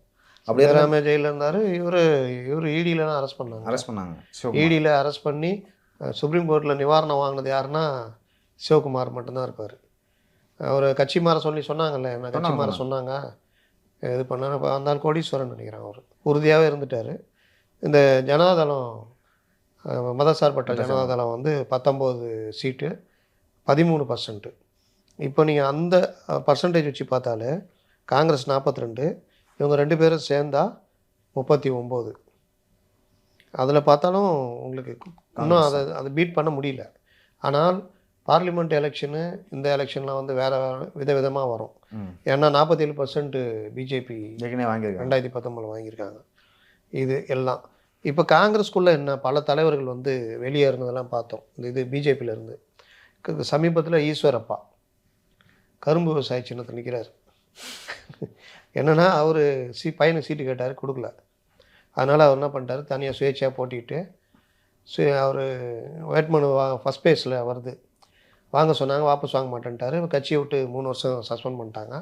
அப்படியே சிவராமே ஜெயிலில் இருந்தார். இவர் இவர் இடியிலலாம் அரெஸ்ட் பண்ணாங்க. அரெஸ்ட் பண்ணாங்க. இடியில் அரெஸ்ட் பண்ணி அஹ், சுப்ரீம் கோர்ட்டில் நிவாரணம் வாங்கினது யாருன்னா சிவகுமார் மட்டும்தான் இருப்பார். அவர் கட்சி மாற சொல்லி சொன்னாங்கல்ல என்ன கட்சி மாற சொன்னாங்க. இது பண்ணார். இப்போ அந்த கோடீஸ்வரன் நினைக்கிறேன் அவர். உறுதியாகவே இருந்துட்டார். இந்த ஜனதாதளம் அஹ், மதசார்பற்ற ஜனதாதளம் வந்து பத்தொம்போது சீட்டு பதிமூணு பர்சன்ட்டு இப்போ நீங்கள் அந்த பர்சன்டேஜ் வச்சு பார்த்தாலே காங்கிரஸ் நாற்பத்தி ரெண்டு இவங்க ரெண்டு பேரும் சேர்ந்தா முப்பத்தி ஒம்பது அதில் பார்த்தாலும் உங்களுக்கு இன்னும் அதை அதை பீட் பண்ண முடியல. ஆனால் பார்லிமெண்ட் எலெக்ஷனு இந்த எலெக்ஷன்லாம் வந்து வேறு விதவிதமாக வரும். ம். ஏன்னா நாற்பத்தேழு பர்சன்ட் பிஜேபி ஏற்கனவே வாங்கியிருக்காங்க. ரெண்டாயிரத்தி பத்தொம்பதில் வாங்கியிருக்காங்க. இது எல்லாம். இப்போ காங்கிரஸ்குள்ளே என்ன பல தலைவர்கள் வந்து வெளியேறினதெல்லாம் பார்த்தோம். இந்த இது பிஜேபியில் இருந்து. க- சமீபத்தில் ஈஸ்வரப்பா. கரும்பு விவசாய சின்னத்தில் நிற்கிறார் என்னன்னா அவர் சீ பையனுக்கு சீட்டு கேட்டார் கொடுக்கல. அதனால் அவர் என்ன பண்ணிட்டாரு தனியாக சுயேட்சையாக போட்டிக்கிட்டு சு அவர் வேட்மனு வா ஃபஸ்ட் பேஸில் வருது. வாங்க சொன்னாங்க வாபஸ் வாங்க மாட்டேன்ட்டார். கட்சியை விட்டு மூணு வருஷம் சஸ்பெண்ட் பண்ணிட்டாங்க.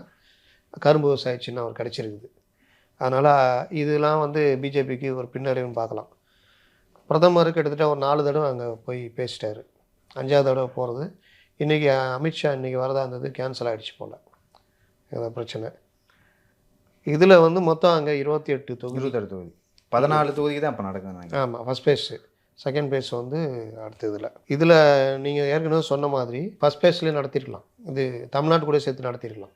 கரும்பு விவசாய சின்ன அவர் கிடச்சிருக்குது. அதனால் இதெல்லாம் வந்து பிஜேபிக்கு ஒரு பின்னடைவுன்னு பார்க்கலாம். பிரதமர் கிட்டத்தட்ட ஒரு நாலு தடவை அங்கே போய் பேசிட்டார். அஞ்சாவது தடவை போகிறது இன்றைக்கி அமித்ஷா இன்றைக்கி வரதா இருந்தது கேன்சல் ஆகிடுச்சு போல். ஏதோ பிரச்சனை. இதில் வந்து மொத்தம் அங்கே இருபத்தி எட்டு தொகுதி. இருபத்தெட்டு தொகுதி. பதினாலு தொகுதிக்கு தான் இப்போ நினைக்கிறேன் ஆமாம் ஃபஸ்ட் பேஸு செகண்ட் பேஸ் வந்து அடுத்த இதில். இதில் நீங்கள் ஏற்கனவே சொன்ன மாதிரி ஃபஸ்ட் பேஸ்லேயே நடத்திருக்கலாம். இது தமிழ்நாடு கூட சேர்த்து நடத்திருக்கலாம்.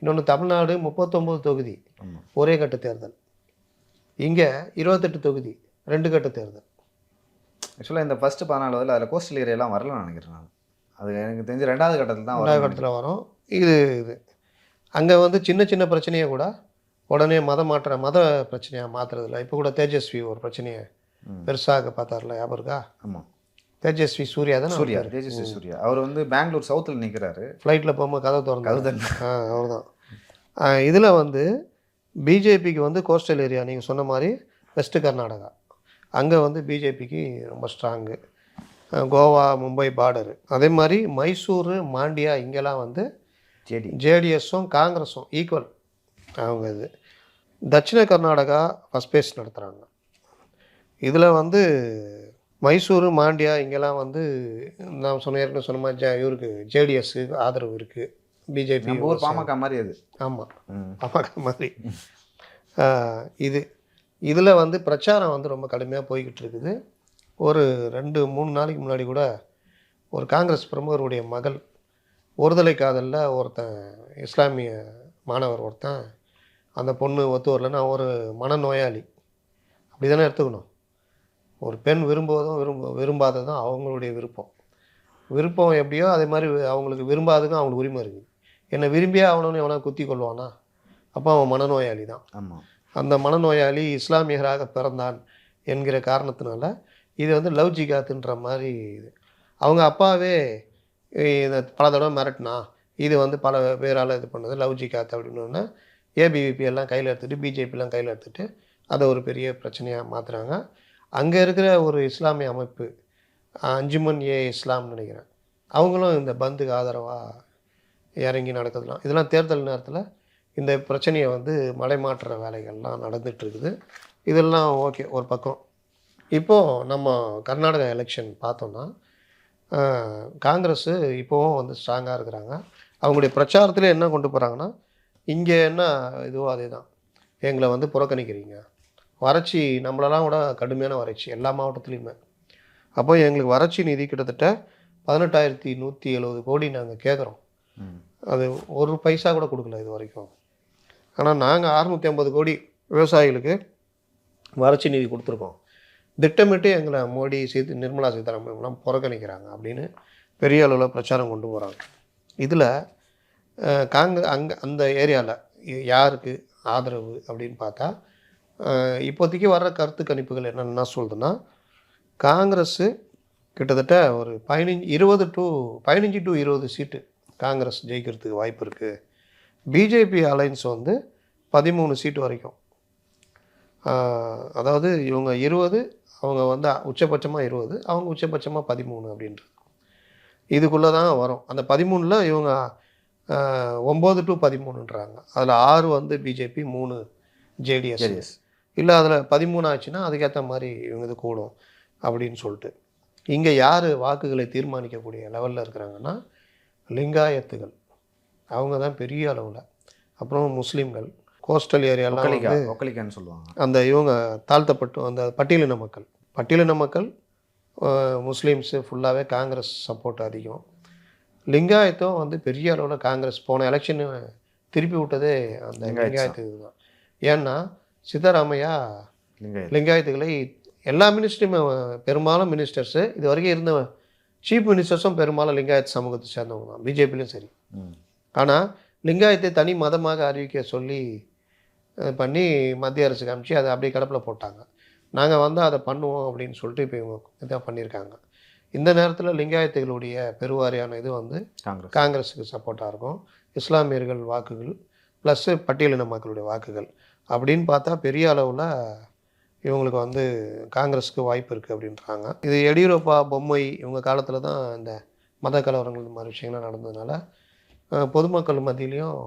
இன்னொன்று தமிழ்நாடு முப்பத்தொம்போது தொகுதி ஒரே கட்ட தேர்தல். இங்கே இருபத்தெட்டு தொகுதி ரெண்டு கட்ட தேர்தல். ஆக்சுவலாக இந்த ஃபஸ்ட்டு பதினாலு அதில் அதில் கோஸ்டல் ஏரியாலாம் வரலன்னு நினைக்கிறேன் நான். அது எனக்கு தெரிஞ்சு ரெண்டாவது கட்டத்தில் தான் ரெண்டாவது கட்டத்தில் வரும். இது இது. அங்கே வந்து சின்ன சின்ன பிரச்சனையை கூட உடனே மத மாற்ற மத பிரச்சனையாக மாற்றுறதில்ல இப்போ கூட தேஜஸ்வி ஒரு பிரச்சனையை. பெருசாக பார்த்தார்ல ஞாபகம் இருக்கா? ஆமாம் தேஜஸ்வி சூர்யா தான் சூர்யா தேஜஸ்வி சூர்யா. அவர் வந்து பெங்களூர் சவுத்தில் நிற்கிறாரு ஃப்ளைட்டில் போகும்போது கதை திறந்து கவுதன் ஆ அவ்வளோதான் இதில் வந்து பிஜேபிக்கு வந்து கோஸ்டல் ஏரியா நீங்கள் சொன்ன மாதிரி வெஸ்ட் கர்நாடகா அங்கே வந்து பிஜேபிக்கு ரொம்ப ஸ்ட்ராங்கு கோவா மும்பை பார்டரு அதே மாதிரி மைசூரு மாண்டியா இங்கெல்லாம் வந்து ஜேடி ஜேடிஎஸும் காங்கிரஸும் ஈக்குவல் அவங்க இது. தட்சிண கர்நாடகா ஃபஸ்ட் பேஸ் நடத்துகிறாங்க இதில் வந்து மைசூரு மாண்டியா இங்கெல்லாம் வந்து நான் சொன்ன ஏற்கனவே சொன்ன மாதிரி ஜ- இவருக்கு ஜேடிஎஸ்க்கு ஆதரவு இருக்குது பிஜேபி பாமக மாதிரி அது. ஆமாம் பாமக மாதிரி. இது. இதில் வந்து பிரச்சாரம் வந்து ரொம்ப கடுமையாக போய்கிட்டு இருக்குது. ஒரு ரெண்டு மூணு நாளைக்கு முன்னாடி கூட ஒரு காங்கிரஸ் பிரமுகருடைய மகள் ஒருதலை காதலில் ஒருத்தன் இஸ்லாமிய மாணவர் ஒருத்தன் அந்த பொண்ணு ஒத்து வரலன்னா ஒரு மனநோயாளி. அப்படி தானே எடுத்துக்கணும். ஒரு பெண் விரும்புவதும் விரும்ப விரும்பாததும் அவங்களுடைய விருப்பம். விருப்பம் எப்படியோ அதே மாதிரி அவங்களுக்கு விரும்பாததுக்கும் அவங்களுக்கு உரிமை இருக்குது என்னை விரும்பியே அவனு எவனா குத்தி கொள்வானா? அப்போ அவன் மனநோயாளி தான் ஆமாம் அந்த மனநோயாளி இஸ்லாமியராக பிறந்தான் என்கிற காரணத்தினால இது வந்து லவ் ஜிகாத்துன்ற மாதிரி இது. அவங்க அப்பாவே இதை பல தடவை மிரட்டினா இது வந்து பல பேரால் இது பண்ணது லவ் ஜிகாத் அப்படின்னு ஏபிவிபி எல்லாம் கையில் எடுத்துகிட்டு பிஜேபிலாம் கையில் எடுத்துகிட்டு அதை ஒரு பெரிய பிரச்சனையாக மாற்றுறாங்க அங்கே இருக்கிற ஒரு இஸ்லாமிய அமைப்பு அஞ்சுமன் ஏ இஸ்லாம்னு நினைக்கிறேன். அவங்களும் இந்த பந்துக்கு ஆதரவாக இறங்கி நடக்குதுலாம். இதெல்லாம் தேர்தல் நேரத்தில் இந்த பிரச்சனையை வந்து மடைமாற்றுற வேலைகள்லாம் நடந்துகிட்ருக்குது இதெல்லாம் ஓகே ஒரு பக்கம். இப்போது நம்ம கர்நாடகா எலெக்ஷன் பார்த்தோன்னா காங்கிரஸ் இப்போவும் வந்து ஸ்ட்ராங்காக இருக்கிறாங்க. அவங்களுடைய பிரச்சாரத்தில் என்ன கொண்டு போகிறாங்கன்னா இங்கே என்ன இதுவோ அதே தான் எங்களை வந்து புறக்கணிக்கிறீங்க. வறட்சி நம்மளெல்லாம் கூட கடுமையான வறட்சி எல்லா மாவட்டத்துலேயுமே. அப்போ எங்களுக்கு வறட்சி நிதி கிட்டத்தட்ட பதினெட்டாயிரத்தி நூற்றி எழுபது கோடி நாங்கள் கேட்குறோம் அது ஒரு பைசா கூட கொடுக்கல இது வரைக்கும். ஆனால் நாங்கள் அறுநூற்றி ஐம்பது கோடி விவசாயிகளுக்கு வறட்சி நிதி கொடுத்துருக்கோம். திட்டமிட்டு எங்களை மோடி சீத் நிர்மலா சீதாராமன்லாம் புறக்கணிக்கிறாங்க அப்படின்னு பெரிய அளவில் பிரச்சாரம் கொண்டு போகிறாங்க இதில் காங்க அங்கே அந்த ஏரியாவில் யாருக்கு ஆதரவு அப்படின்னு பார்த்தா இப்போதைக்கு வர்ற கருத்து கணிப்புகள் என்னென்ன சொல்லுதுன்னா காங்கிரஸ்ஸு கிட்டத்தட்ட ஒரு பதினஞ்சு இருபது டு பதினஞ்சு டு இருபது சீட்டு காங்கிரஸ் ஜெயிக்கிறதுக்கு வாய்ப்பு இருக்குது பிஜேபி அலைன்ஸ் வந்து பதிமூணு சீட்டு வரைக்கும். அதாவது இவங்க இருபது அவங்க வந்து உச்சபட்சமாக இருபது அவங்க உச்சபட்சமாக பதிமூணு அப்படின்றது. இதுக்குள்ளே தான் வரும். அந்த பதிமூணில் இவங்க ஒம்பது டு பதிமூணுன்றாங்க. அதில் ஆறு வந்து பிஜேபி மூணு ஜேடிஎஸ் இல்லை அதில் பதிமூணு ஆச்சுன்னா அதுக்கேற்ற மாதிரி இவங்க இது கூடும் அப்படின்னு சொல்லிட்டு. இங்கே யார் வாக்குகளை தீர்மானிக்கக்கூடிய லெவலில் இருக்கிறாங்கன்னா லிங்காயத்துகள். அவங்க தான் பெரிய அளவில். அப்புறம் முஸ்லீம்கள். கோஸ்டல் ஏரியாலாம் ஒக்கலிக்கான்னு சொல்லுவாங்க. அந்த இவங்க தாழ்த்தப்பட்டு அந்த பட்டியலின மக்கள். பட்டியலின மக்கள் முஸ்லீம்ஸு ஃபுல்லாகவே காங்கிரஸ் சப்போர்ட் அதிகம். லிங்காயத்தும் வந்து பெரிய அளவில் காங்கிரஸ் போன எலெக்ஷன் திருப்பி விட்டதே அந்த லிங்காயத்துக்கு தான். ஏன்னா சித்தராமையா லிங்காயத் லிங்காயத்துகளை எல்லா மினிஸ்ட்ரியுமே பெரும்பாலும் மினிஸ்டர்ஸு இது வரைக்கும் இருந்த சீஃப் மினிஸ்டர்ஸும் பெரும்பாலும் லிங்காயத் சமூகத்தை சேர்ந்தவங்க தான் பிஜேபிலையும் சரி. ஆனால் லிங்காயத்தை தனி மதமாக அறிவிக்க சொல்லி பண்ணி மத்திய அரசுக்கு அனுப்பிச்சு அதை அப்படியே கிடப்பில் போட்டாங்க. நாங்கள் வந்து அதை பண்ணுவோம் அப்படின்னு சொல்லிட்டு இப்போ இவங்க இதான் பண்ணியிருக்காங்க. இந்த நேரத்தில் லிங்காயத்துகளுடைய பெருவாரியான இது வந்து காங்கிரஸ். காங்கிரஸுக்கு சப்போர்ட்டாக இருக்கும். இஸ்லாமியர்கள் வாக்குகள் ப்ளஸ்ஸு பட்டியலின மக்களுடைய வாக்குகள். அப்படின்னு பார்த்தா பெரிய அளவில் இவங்களுக்கு வந்து காங்கிரஸுக்கு வாய்ப்பு இருக்குது அப்படின்றாங்க. இது எடியூரப்பா பொம்மை இவங்க காலத்தில் தான் இந்த மத கலவரங்கள் இந்த மாதிரி விஷயங்கள்லாம் நடந்ததுனால பொதுமக்கள் மத்தியிலையும்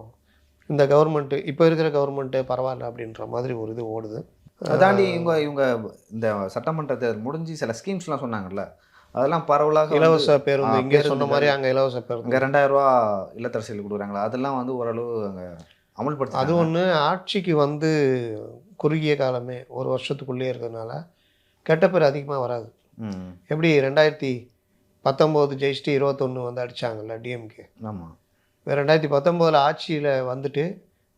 இந்த கவர்மெண்ட்டு இப்போ இருக்கிற கவர்மெண்ட்டு பரவாயில்ல அப்படின்ற மாதிரி ஒரு இது ஓடுது. அதை தாண்டி இவங்க இவங்க இந்த சட்டமன்ற தேர்தல் முடிஞ்சு சில ஸ்கீம்ஸ்லாம் சொன்னாங்கல்ல அதெல்லாம் பரவலாக இலவச பேருந்து இங்கே சொன்ன மாதிரி அங்கே இலவச பேருந்து. அங்கே ரெண்டாயிரம் ரூபா இல்லத்தரசிகள் கொடுக்குறாங்களா? அதெல்லாம் வந்து ஓரளவு அங்கே அமல்படுத்தி அது ஒன்று ஆட்சிக்கு வந்து குறுகிய காலமே ஒரு வருஷத்துக்குள்ளேயே இருக்கிறதுனால கெட்ட பேர் அதிகமாக வராது. எப்படி ரெண்டாயிரத்தி பத்தொம்போது ஜெயிச்சுட்டு இருபத்தொன்று வந்து அடிச்சாங்கல்ல டிஎம்கே ஆமாம் ரெண்டாயிரத்தி பத்தொம்போதில் ஆட்சியில் வந்துட்டு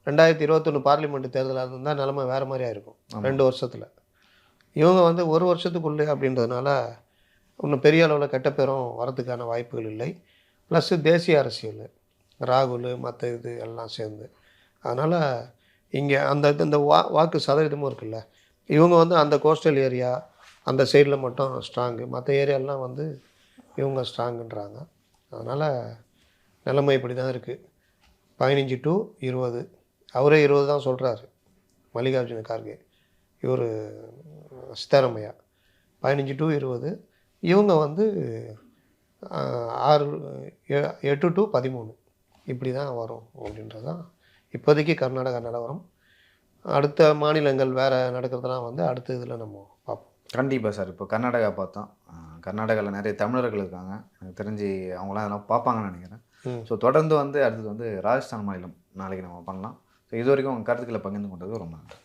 ரெண்டாயிரத்தி இருபத்தொன்று பார்லிமெண்ட் தேர்தலாக இருந்தால் நிலமை வேறு மாதிரியா இருக்கும். ரெண்டு வருஷத்தில். இவங்க வந்து ஒரு வருஷத்துக்குள்ளே அப்படின்றதுனால இன்னும் பெரிய அளவில் கெட்ட பேரும் வரதுக்கான வாய்ப்புகள் இல்லை. ப்ளஸ்ஸு தேசிய அரசியல் ராகுல் மற்ற இது எல்லாம் சேர்ந்து. அதனால் இங்கே அந்த இது- இந்த வா வாக்கு சதவீதமும் இருக்குல்ல. இவங்க வந்து அந்த கோஸ்டல் ஏரியா அந்த சைடில் மட்டும் ஸ்ட்ராங்கு மற்ற ஏரியாலாம் வந்து இவங்க ஸ்ட்ராங்குன்றாங்க அதனால் நிலைமை இப்படி தான் இருக்குது பதினஞ்சு டு இருபது. அவரே இருபது தான் சொல்கிறாரு மல்லிகார்ஜுன கார்கே. இவர் சித்தாரமையா. பதினஞ்சு டு இருபது. இவங்க வந்து ஆறு எட்டு டு பதிமூணு. இப்படி தான் வரும் அப்படின்றது தான் இப்போதைக்கு கர்நாடகா நிலவரம். அடுத்த மாநிலங்கள் வேறு நடக்கிறதுலாம் வந்து அடுத்த இதில் நம்ம பார்ப்போம். கண்டிப்பாக சார். இப்போ கர்நாடகா பார்த்தோம். கர்நாடகாவில் நிறைய தமிழர்கள் இருக்காங்க. எனக்கு தெரிஞ்சு அவங்களாம் அதெல்லாம் பார்ப்பாங்கன்னு நினைக்கிறேன். ஸோ தொடர்ந்து வந்து அடுத்தது வந்து ராஜஸ்தான் மாநிலம் நாளைக்கு நம்ம பண்ணலாம். ஸோ இது வரைக்கும் உங்கள் கருத்துக்களை பகிர்ந்து கொண்டது ரொம்ப நன்றி.